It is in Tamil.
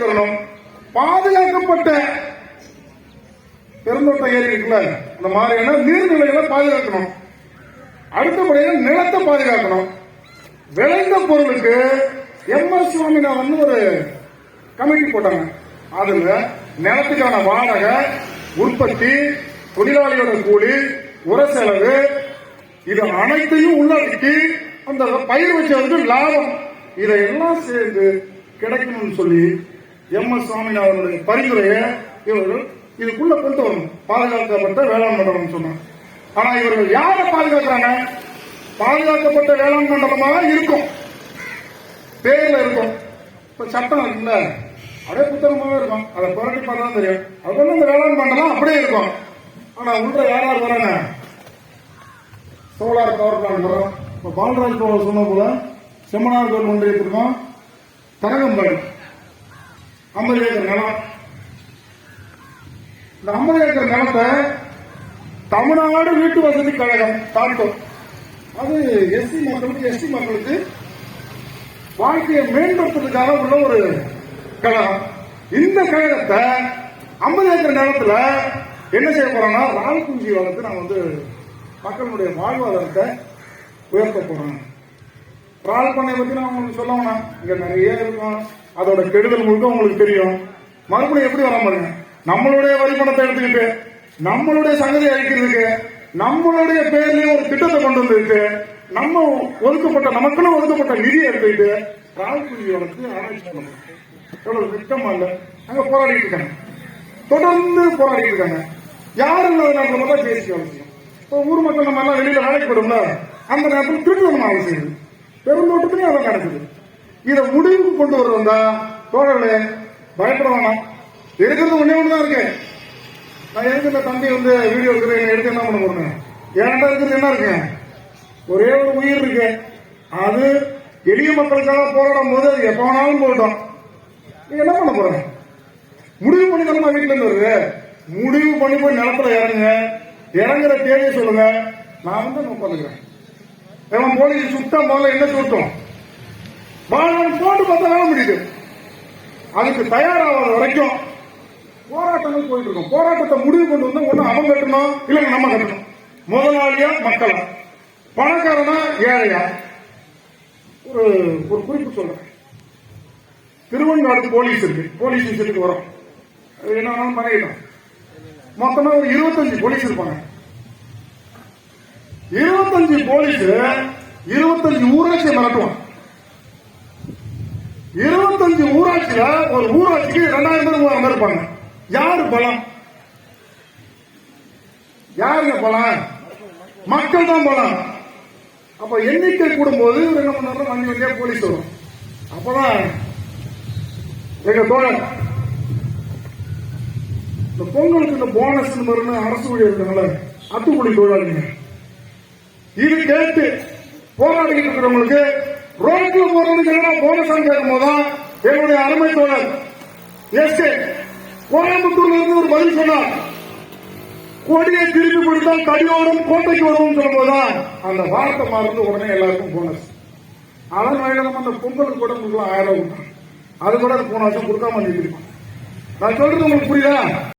சொல்லணும். பாதுகாக்கப்பட்ட பெருந்தோட்ட ஏரி இருக்குல்ல இந்த மாதிரியான நீர்நிலைகளை பாதுகாக்கணும். அடுத்தபடியாக நிலத்தை பாதுகாக்கணும். விளைந்த பொருளுக்கு எம் எஸ் சுவாமிநாதன் ஒரு கமிட்டி போட்டாங்க. அதுல நிலத்துக்கான வாடகை உற்பத்தி தொழிலாளியோட கூலி உர செலவு இது அனைத்தையும் உள்ளடக்கி அந்த பயிர் வச்சவருக்கு லாபம். இதையெல்லாம் சேர்ந்து கிடைக்கணும்னு சொல்லி எம் எஸ் சுவாமிநாதனுடைய பரிந்துரையை இவர்கள் இதுக்குள்ள கொண்டு வரணும். பாதுகாக்கப்பட்ட வேளாண் மண்டலம் சொன்னாங்க. ஆனா இவர்கள் யாரை பாதுகாக்கிறாங்க? பாதுகாக்கப்பட்ட வேளாண் மண்டலமாக இருக்கும். பேர்ல இருக்கும். இப்ப சட்டம் இருக்குல்ல? அதே புத்தகமாவே இருக்கும். அதை புரட்டி பார்த்தா தெரியும். அது வந்து அந்த வேளாண் மண்டலம் அப்படியே இருக்கும். ஆனா உள்ள யார் யார் வராங்க? சோலார் பவர் பிளான்ட் வரும் இப்ப பாலராஜ் போல சொன்ன போல செம்மனார்கோவில் ஒன்றியத்திற்கும் தரகம்பாடி ஐம்பது ஏக்கர் நிலம். இந்த ஐம்பது ஏக்கர் நிலத்தை தமிழ்நாடு வீட்டு வசதி கழகம் தாண்டும் அது எஸ்சி மக்களுக்கு எஸ்டி மக்களுக்கு வாழ்க்கையை மேம்படுத்துறதுக்காக உள்ள ஒரு கழகம். இந்த கழகத்தை ஐம்பது ஏக்கர் நிலத்துல என்ன செய்ய போறோம்னா ரால் குஞ்சி வளர்த்து நான் வந்து மக்களுடைய வாழ்வாதாரத்தை உயர்த்த போறோம். ரால் பண்ணை பத்தி நான் உங்களுக்கு சொல்ல இங்க நிறைய இருக்கும்? அதோட கெடுதல் முழுக்க உங்களுக்கு தெரியும். மறுபடியும் எப்படி வர பாருங்க. நம்மளுடைய வரிப்பணத்தை எடுத்துக்கிட்டு நம்மளுடைய சங்கதியை அழிக்கிறதுக்கு நம்மளுடைய பேர்லயும் ஒரு திட்டத்தை கொண்டு வந்திருக்கு. நம்ம ஒதுக்கப்பட்ட நமக்குன்னு ஒதுக்கப்பட்ட நிதியை எடுத்துக்கிட்டு ரால் குஞ்சி ஆராய்ச்சி பண்ணணும். எவ்வளவு திட்டமா இல்ல? அங்க போராடிட்டு இருக்காங்க. தொடர்ந்து போராடிட்டு இருக்காங்க. யாரும் இல்லாத நேரத்தில் மட்டும் பேசி வேலை இப்போ ஊர் மக்கள் நம்ம எல்லாம் வெளியில வேலைக்கு போயிடும்ல அந்த நேரத்தில் திருட்டு நம்ம அவசியம் செய்யுது பெருந்தோட்டத்திலையும் அதான் நடக்குது. இதை முடிவுக்கு கொண்டு வருவதா தோழர்களே பயப்பட வேணாம் எடுக்கிறது ஒன்னே ஒன்று தான் இருக்கு. நான் எதுக்கு இந்த தம்பி வந்து வீடியோ எடுக்கிறேன் எடுத்து என்ன பண்ண போறேன் ஏன்டா இருக்கிறது என்ன இருக்கு? ஒரே ஒரு உயிர் இருக்கு. அது எளிய மக்களுக்காக போராடும் போது அது எப்ப வேணாலும் போட்டோம் நீ என்ன பண்ண போறேன் முடிவு பண்ணி தானே வீட்டுல இருந்து வருது. முடிவு பண்ணி போய் நிலத்துல இறங்குங்க. இறங்குற தேவையை சொல்லுங்க. நான் வந்து அங்க உட்காந்துக்கிறேன் போலீஸ் சுத்தம் முதல்ல என்ன சுத்தம் வாழ்நாள் போட்டு பார்த்தா வேலை முடியுது. அதுக்கு தயாராகாத வரைக்கும் போராட்டங்கள் போயிட்டு இருக்கும். போராட்டத்தை முடிவு கொண்டு வந்து ஒண்ணு அவன் கட்டணும்? இல்ல நம்ம கட்டணும். முதலாளியா மக்களா? பணக்காரனா ஏழையா? ஒரு ஒரு குறிப்பு சொல்றேன். திருவண்ணாடு போலீஸ் இருக்கு. போலீஸ் ஸ்டேஷனுக்கு வரும். அது என்ன வேணாலும் மொத்தமா ஒரு இருபத்தஞ்சு போலீஸ் இருப்பாங்க. இருபத்தஞ்சு போலீஸ் இருபத்தஞ்சு ஊராட்சியை மிரட்டுவான் இருபத்தஞ்சு ஊராட்சியில ஒரு ஊராட்சிக்கு ரெண்டாயிரம் பேர் மூவாயிரம் பேர் இருப்பாங்க யாரு பலம்? யாருங்க பலம்? மக்கள் தான் பலம். அப்ப எண்ணிக்கை கூடும்போது என்ன பண்ணாரு வண்டி வண்டியா போலீஸ் வரும். அப்பதான் எங்க தோழர் இந்த பொங்கலுக்கு இந்த போனஸ் மருந்து அரசு ஊழியர் அத்துக்குடி தொழிலாளிங்க. இது கேட்டு போராடிக்கிட்டு இருக்கிறவங்களுக்கு ரோட்ல போறதுக்கு என்ன போனஸ் கேட்கும் போதுதான் என்னுடைய அருமை தோழர் எஸ் கோயம்புத்தூர்ல இருந்து ஒரு பதில் சொன்னார். கொடியை திருப்பி கொடுத்தால் கடியோடும் கோட்டைக்கு வருவோம் சொல்லும்போதுதான் அந்த வார்த்தை மறந்து உடனே எல்லாருக்கும் போனஸ் அதன் வகையில அந்த பொங்கலுக்கு கூட உங்களுக்கு ஆயிரம் அது கூட போன வருஷம் கொடுக்காம நான் சொல்றது உங்களுக்கு புரியுதா?